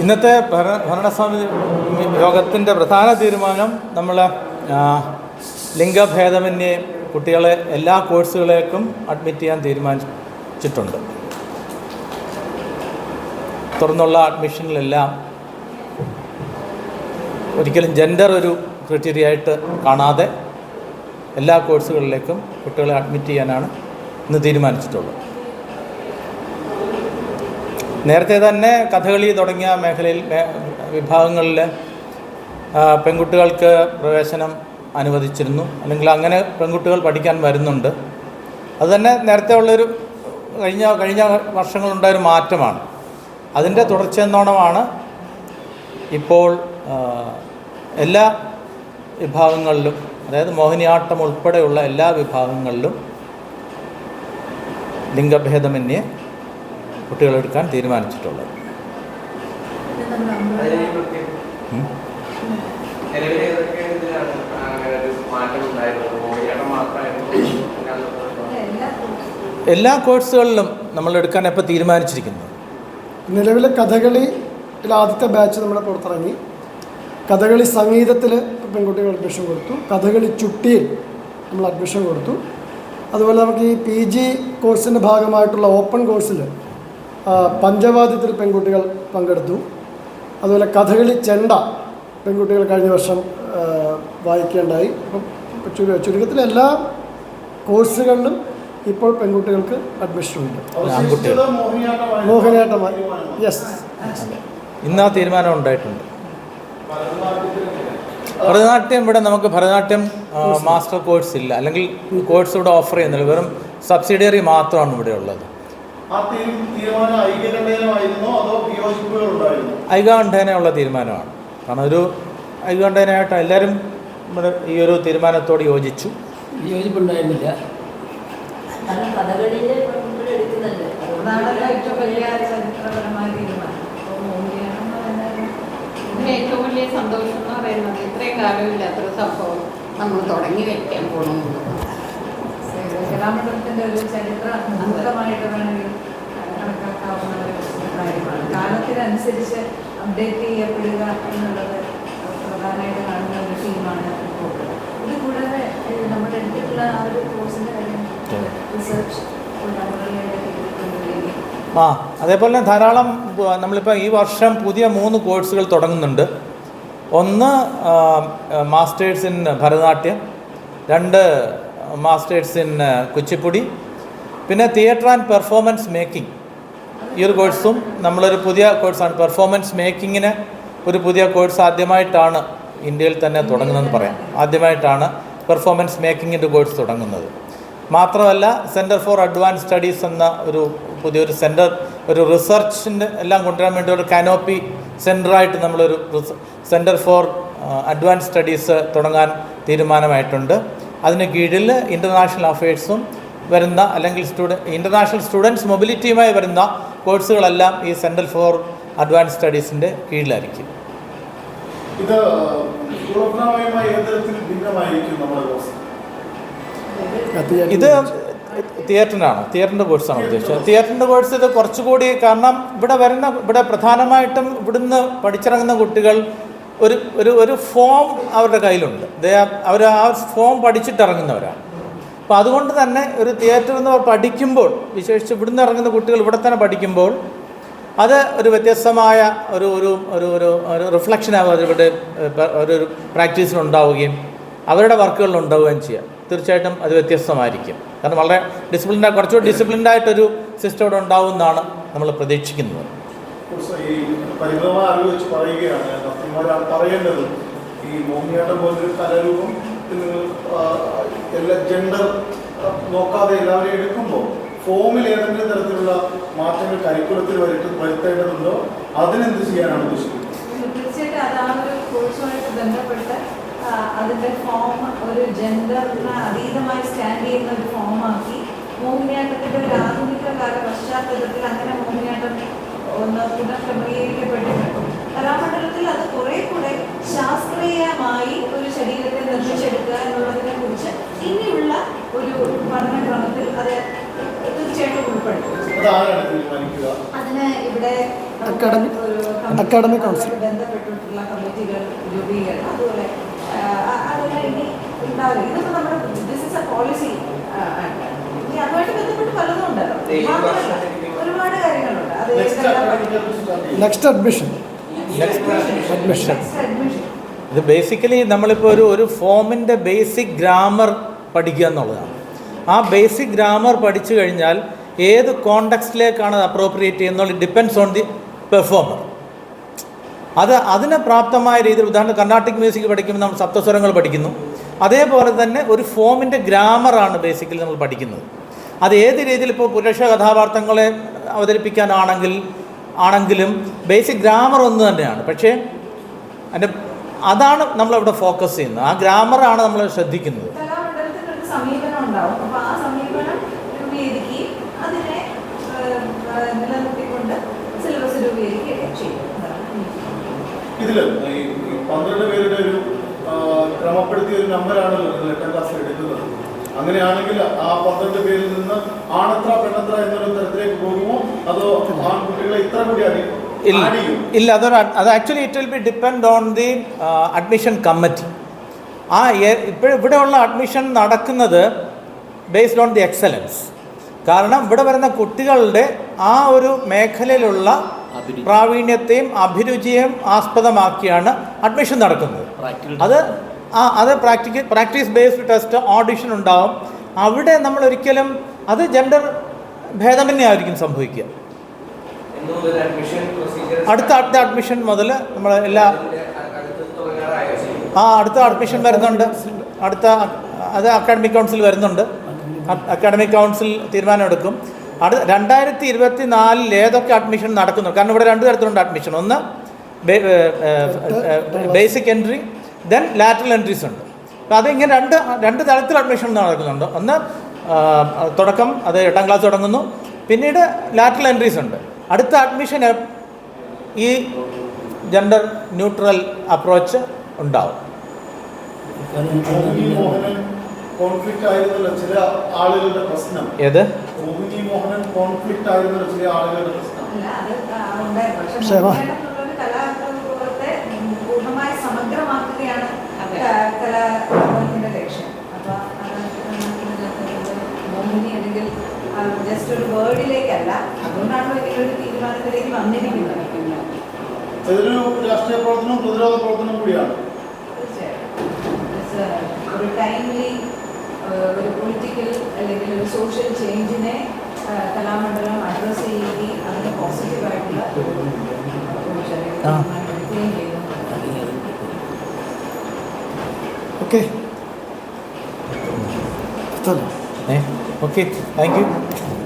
ഇന്നത്തെ ഭര ഭരണസമിതി യോഗത്തിന്റെ പ്രധാന തീരുമാനം നമ്മൾ ലിംഗഭേദമന്യേ കുട്ടികളെ എല്ലാ കോഴ്സുകളേക്കും അഡ്മിറ്റ് ചെയ്യാൻ തീരുമാനിച്ചിട്ടുണ്ട്. തുറന്നുള്ള അഡ്മിഷനിലെല്ലാം ഒരിക്കലും ജെൻഡർ ഒരു ക്രിറ്റീരിയ ആയിട്ട് കാണാതെ എല്ലാ കോഴ്സുകളിലേക്കും കുട്ടികളെ അഡ്മിറ്റ് ചെയ്യാനാണ് ഇന്ന് തീരുമാനിച്ചിട്ടുള്ളത്. നേരത്തെ തന്നെ കഥകളി തുടങ്ങിയ മേഖലയിൽ വിഭാഗങ്ങളിൽ പെൺകുട്ടികൾക്ക് പ്രവേശനം അനുവദിച്ചിരുന്നു. അല്ലെങ്കിൽ അങ്ങനെ പെൺകുട്ടികൾ പഠിക്കാൻ വരുന്നുണ്ട്. അതുതന്നെ നേരത്തെ ഉള്ളൊരു കഴിഞ്ഞ കഴിഞ്ഞ വർഷങ്ങളുണ്ടായൊരു മാറ്റമാണ്. അതിന്റെ തുടർച്ചയെന്നോണമാണ് ഇപ്പോൾ എല്ലാ വിഭാഗങ്ങളിലും അതായത് മോഹിനിയാട്ടം ഉൾപ്പെടെയുള്ള എല്ലാ വിഭാഗങ്ങളിലും ലിംഗഭേദമന്യേ കുട്ടികളെടുക്കാൻ തീരുമാനിച്ചിട്ടുള്ളത്. എല്ലാ കോഴ്സുകളിലും നമ്മൾ എടുക്കാൻ എപ്പോൾ തീരുമാനിച്ചിരിക്കുന്നു. നിലവിലെ കഥകളി ആദ്യത്തെ ബാച്ച് നമ്മുടെ പുറത്തിറങ്ങി. കഥകളി സംഗീതത്തിൽ പെൺകുട്ടികൾ അഡ്മിഷൻ കൊടുത്തു. കഥകളി ചുട്ടിയിൽ നമ്മൾ അഡ്മിഷൻ കൊടുത്തു. അതുപോലെ നമുക്ക് ഈ പി ജി കോഴ്സിന്റെ ഭാഗമായിട്ടുള്ള ഓപ്പൺ കോഴ്സിൽ പഞ്ചവാദ്യത്തിൽ പെൺകുട്ടികൾ പങ്കെടുത്തു. അതുപോലെ കഥകളി ചെണ്ട പെൺകുട്ടികൾ കഴിഞ്ഞ വർഷം വായിക്കേണ്ടായി അപ്പം ചുരു ചുരുക്കത്തിൽ എല്ലാ കോഴ്സുകളിലും ഇപ്പോൾ പെൺകുട്ടികൾക്ക് അഡ്മിഷനുണ്ട്. ഉണ്ട് മോഹിനിയാട്ടമായി യെസ്. ഇന്ന് ആ തീരുമാനം ഉണ്ടായിട്ടുണ്ട്. ഭരതനാട്യം ഇവിടെ നമുക്ക് ഭരതനാട്യം മാസ്റ്റർ കോഴ്സ് ഇല്ല. അല്ലെങ്കിൽ കോഴ്സ് ഇവിടെ ഓഫർ ചെയ്യുന്നില്ല. വെറും സബ്സിഡിയറി മാത്രമാണ് ഇവിടെ ഉള്ളത്. ഐകാണ്ഠേനയുള്ള തീരുമാനമാണ്. കാരണം ഒരു ഐകകണ്ഠേനയായിട്ട് എല്ലാവരും ഇവിടെ ഈ ഒരു തീരുമാനത്തോട് യോജിച്ചു. യോജിപ്പുണ്ടായിരുന്നില്ല ഏറ്റവും വലിയ സന്തോഷം എന്ന് പറയുന്നത് ഇത്രയും കാലമില്ലാത്തൊരു സംഭവം നമ്മൾ തുടങ്ങി വെക്കാൻ പോകണമെന്ന് കലാമണ്ഡലത്തിന്റെ ഒരു ചരിത്ര മുഹൂർത്തമായിട്ട് വേണമെങ്കിൽ കണക്കാക്കാവുന്ന ഒരു കാര്യമാണ്. കാലത്തിനനുസരിച്ച് അപ്ഡേറ്റ് ചെയ്യപ്പെടുക എന്നുള്ളത് പ്രധാനമായിട്ട് കാണുന്ന ഒരു ടീമാണ് ഇത് കൂടാതെ നമ്മുടെ എടുത്തിട്ടുള്ള ആ ഒരു കോഴ്സിന്റെ കാര്യം റിസർച്ച് ആ അതേപോലെ തന്നെ ധാരാളം നമ്മളിപ്പോൾ ഈ വർഷം പുതിയ മൂന്ന് കോഴ്സുകൾ തുടങ്ങുന്നുണ്ട്. ഒന്ന് മാസ്റ്റേഴ്സ് ഇൻ ഭരതനാട്യം രണ്ട് മാസ്റ്റേഴ്സ് ഇൻ കുച്ചിപ്പുടി പിന്നെ തിയേറ്റർ ആൻഡ് പെർഫോമൻസ് മേക്കിംഗ് ഈ ഒരു കോഴ്സും നമ്മളൊരു പുതിയ കോഴ്സാണ് പെർഫോമൻസ് മേക്കിങ്ങിന് ഒരു പുതിയ കോഴ്സ് ആദ്യമായിട്ടാണ് ഇന്ത്യയിൽ തന്നെ തുടങ്ങുന്നതെന്ന് പറയാം. ആദ്യമായിട്ടാണ് പെർഫോമൻസ് മേക്കിങ്ങിന്റെ കോഴ്സ് തുടങ്ങുന്നത്. മാത്രമല്ല സെന്റർ ഫോർ അഡ്വാൻസ് സ്റ്റഡീസ് എന്ന ഒരു പുതിയൊരു സെന്റർ ഒരു റിസർച്ചിന്റെ എല്ലാം കൊണ്ടുവരാൻ വേണ്ടി ഒരു കാനോപ്പി സെന്ററായിട്ട് നമ്മളൊരു സെന്റർ ഫോർ അഡ്വാൻസ് സ്റ്റഡീസ് തുടങ്ങാൻ തീരുമാനമായിട്ടുണ്ട്. അതിന് കീഴിൽ ഇന്റർനാഷണൽ അഫയേഴ്സും വരുന്ന അല്ലെങ്കിൽ സ്റ്റുഡ ഇന്റർനാഷണൽ സ്റ്റുഡൻസ് മൊബിലിറ്റിയുമായി വരുന്ന കോഴ്സുകളെല്ലാം ഈ സെൻട്രൽ ഫോർ അഡ്വാൻസ് സ്റ്റഡീസിന്റെ കീഴിലായിരിക്കും. ഇത് ഇത് തിയേറ്ററിനാണ് തിയേറ്ററിന്റെ കോഴ്സാണ് ഉദ്ദേശിച്ചത്. തിയേറ്ററിന്റെ കോഴ്സ് ഇത് കുറച്ചുകൂടി കാരണം ഇവിടെ വരുന്ന ഇവിടെ പ്രധാനമായിട്ടും ഇവിടുന്ന് പഠിച്ചിറങ്ങുന്ന കുട്ടികൾ ഒരു ഒരു ഒരു ഫോം അവരുടെ കയ്യിലുണ്ട്. അവർ ആ ഫോം പഠിച്ചിട്ടിറങ്ങുന്നവരാണ് അപ്പോൾ അതുകൊണ്ട് തന്നെ ഒരു തിയേറ്ററിൽ നിന്ന് പഠിക്കുമ്പോൾ വിശേഷിച്ച് ഇവിടുന്ന് ഇറങ്ങുന്ന കുട്ടികൾ ഇവിടെ തന്നെ പഠിക്കുമ്പോൾ അത് ഒരു വ്യത്യസ്തമായ ഒരു ഒരു ഒരു ഒരു ഒരു റിഫ്ലക്ഷൻ അതിവിടെ ഒരു പ്രാക്ടീസിലുണ്ടാവുകയും അവരുടെ വർക്കുകളിൽ ഉണ്ടാവുകയും ചെയ്യുക തീർച്ചയായിട്ടും അത് വ്യത്യസ്തമായിരിക്കും. കാരണം വളരെ ഡിസിപ്ലിൻഡ് കുറച്ചുകൂടി ഡിസിപ്ലിൻഡായിട്ടൊരു സിസ്റ്റം ഇവിടെ ഉണ്ടാവും എന്നാണ് നമ്മൾ പ്രതീക്ഷിക്കുന്നത്. ഈ പരിമിതമായ അറിവ് വെച്ച് പറയുകയാണ് ഡോക്ടർമാരാണ് പറയേണ്ടത് ഈ മോഹിനിയാട്ടം പോലൊരു കലാരൂപം എല്ലാ ജെൻഡർ നോക്കാതെ എല്ലാവരെയും എടുക്കുമ്പോൾ ഫോമിൽ ഏതെങ്കിലും തരത്തിലുള്ള മാറ്റങ്ങൾ കരിക്കുലത്തിൽ വരുത്ത വരുത്തേണ്ടതുണ്ടോ? അതിനെന്ത് ചെയ്യാനാണ് ഉദ്ദേശിക്കുന്നത്? അതിന്റെ ഫോം ഒരു ജെൻഡറിന് അതീതമായി സ്റ്റാൻഡ് ചെയ്യുന്ന ഒരു ഫോമാക്കി മോഹിനിയാട്ടത്തിന്റെ ഒരു ആധുനിക കാല പശ്ചാത്തലത്തിൽ അങ്ങനെ മോഹിനിയാട്ടം ഒന്ന് പുനഃക്രമീകരിക്കപ്പെട്ടിട്ടുണ്ട് കലാമണ്ഡലത്തിൽ അത് കുറെ കൂടെ ശാസ്ത്രീയമായി ഒരു ശരീരത്തെ നിർമ്മിച്ചെടുക്കുക എന്നുള്ളതിനെ കുറിച്ച് ഇനിയുള്ള ഒരു പഠനക്രമത്തിൽ അത് തീർച്ചയായിട്ടും ഉൾപ്പെടും. അതിന് ഇവിടെ Academic council. ബന്ധപ്പെട്ടിട്ടുള്ള കമ്മിറ്റികൾ രൂപീകരണം. അതുപോലെ അതെല്ലാം ഇനി ഉണ്ടാവില്ല. ഇതിപ്പോ നമ്മുടെ ബിസിനസ് പോളിസി ഇനി അതുമായിട്ട് ബന്ധപ്പെട്ട് പലതും ഉണ്ടല്ലോ. Next admission admission. ഇത് ബേസിക്കലി നമ്മളിപ്പോൾ ഒരു ഒരു ഫോമിന്റെ ബേസിക് ഗ്രാമർ പഠിക്കുക എന്നുള്ളതാണ്. ആ ബേസിക് ഗ്രാമർ പഠിച്ചു കഴിഞ്ഞാൽ ഏത് കോണ്ടക്സ്റ്റിലേക്കാണ് അത് അപ്രോപ്രിയേറ്റ് ചെയ്യുന്നുള്ള ഡിപ്പെൻസ് ഓൺ ദി പെർഫോമർ അത് അതിന് പ്രാപ്തമായ രീതിയിൽ ഉദാഹരണം കർണാട്ടിക് മ്യൂസിക് പഠിക്കുമ്പോൾ നമ്മൾ സപ്തസ്വരങ്ങൾ പഠിക്കുന്നു. അതേപോലെ തന്നെ ഒരു ഫോമിന്റെ ഗ്രാമറാണ് ബേസിക്കലി നമ്മൾ പഠിക്കുന്നത്. അത് ഏത് രീതിയിൽ ഇപ്പോൾ പുരുഷ കഥാപാത്രങ്ങളെ അവതരിപ്പിക്കാനാണെങ്കിൽ ആണെങ്കിലും ബേസിക് ഗ്രാമർ ഒന്ന് തന്നെയാണ്. പക്ഷേ അതിന്റെ അതാണ് നമ്മളിവിടെ ഫോക്കസ് ചെയ്യുന്നത്. ആ ഗ്രാമറാണ് നമ്മൾ ശ്രദ്ധിക്കുന്നത്. ഇതിൽ ഈ പന്ത്രണ്ട് പേരുടെ ഒരു ക്രമപ്പെടുത്തിയ ഒരു നമ്പറാണല്ലോ നിങ്ങൾ എട്ടാം ക്ലാസ്സിൽ എടുക്കുന്നത്. അങ്ങനെയാണെങ്കിൽ ആ പന്ത്രണ്ട് പേരിൽ നിന്ന് ആണത്ര പെണ്ണത്ര എന്നൊരു തരത്തിലേക്ക് പോകുമോ അതോ ആൺകുട്ടികളെ ഇത്ര കൂടി അടി ഇല്ല. ഇല്ല അതൊരു അത് actually it will be depend on the admission committee ആ ഇപ്പോൾ ഇവിടെയുള്ള അഡ്മിഷൻ നടക്കുന്നത് ബേസ്ഡ് ഓൺ ദി എക്സലൻസ് കാരണം ഇവിടെ വരുന്ന കുട്ടികളുടെ ആ ഒരു മേഖലയിലുള്ള പ്രാവീണ്യത്തെയും അഭിരുചിയെയും ആസ്പദമാക്കിയാണ് അഡ്മിഷൻ നടക്കുന്നത്. അത് ആ അത് practical practice based test audition ഉണ്ടാവും. അവിടെ നമ്മൾ ഒരിക്കലും അത് ജെൻഡർ ഭേദമന്യേ ആയിരിക്കും സംഭവിക്കുക എന്ന് മുതൽ അഡ്മിഷൻ പ്രൊസീജിയർ അടുത്ത അടുത്ത അഡ്മിഷൻ മുതൽ നമ്മൾ എല്ലാ ആ അടുത്ത അഡ്മിഷൻ വരുന്നുണ്ട്. അടുത്ത അത് അക്കാഡമിക് കൗൺസിൽ വരുന്നുണ്ട്. അക്കാഡമിക് കൗൺസിൽ തീരുമാനമെടുക്കും. അടു രണ്ടായിരത്തി ഇരുപത്തി നാലിൽ ഏതൊക്കെ അഡ്മിഷൻ നടക്കുന്നു? കാരണം ഇവിടെ രണ്ട് തരത്തിലുണ്ട് അഡ്മിഷൻ ഒന്ന് basic entry then lateral entries ഉണ്ട്. അപ്പോൾ അതിങ്ങനെ രണ്ട് രണ്ട് തരത്തിൽ അഡ്മിഷൻ നടക്കുന്നുണ്ട്. ഒന്ന് തുടക്കം അത് എട്ടാം ക്ലാസ് തുടങ്ങുന്നു. പിന്നീട് ലാറ്ററൽ എൻട്രീസ് ഉണ്ട്. അടുത്ത അഡ്മിഷൻ ഈ ജെൻഡർ ന്യൂട്രൽ അപ്രോച്ച് ഉണ്ടാവും. ചില ആളുകളുടെ പ്രശ്നം. ഏത്? മോഹിനി മോഹനൻ കോൺഫ്ലിക്റ്റ് ആയിരുന്നല്ലോ ചില ആളുകളുടെ പ്രശ്നം അല്ല അത് ആ, ഉണ്ടായിരുന്നു പക്ഷെ പക്ഷേ, വാ. മോഹിനിയാട്ടം എന്നുള്ളൊരു കലാരൂപത്തെ പൂർണമായി സമഗ്രമാക്കുകയാണ് അതെ. ക- കലാഭവനിന്റെ ലക്ഷ്യം അപ്പൊ അത് മോഹിനി അല്ലെങ്കിൽ ജസ്റ്റ് ഒരു വേർഡിലേക്കല്ല. അതുകൊണ്ടാണ് വലിയൊരു തീരുമാനത്തിലേക്ക് വന്നിരിക്കുന്നത്. ഇതൊരു രാഷ്ട്രീയ പ്രവർത്തനം പ്രതിരോധ പ്രവർത്തനം കൂടിയാണ്. a- ഒരു ടൈംലി ഒരു പൊളിറ്റിക്കൽ അല്ലെങ്കിൽ ഒരു സോഷ്യൽ ചേഞ്ചിനെ കലാമണ്ഡലം അഡ്രസ് ചെയ്യുകയും അതിന് പോസിറ്റീവായിട്ടുള്ള ഓക്കെ സ്ഥലം Okay, thank you.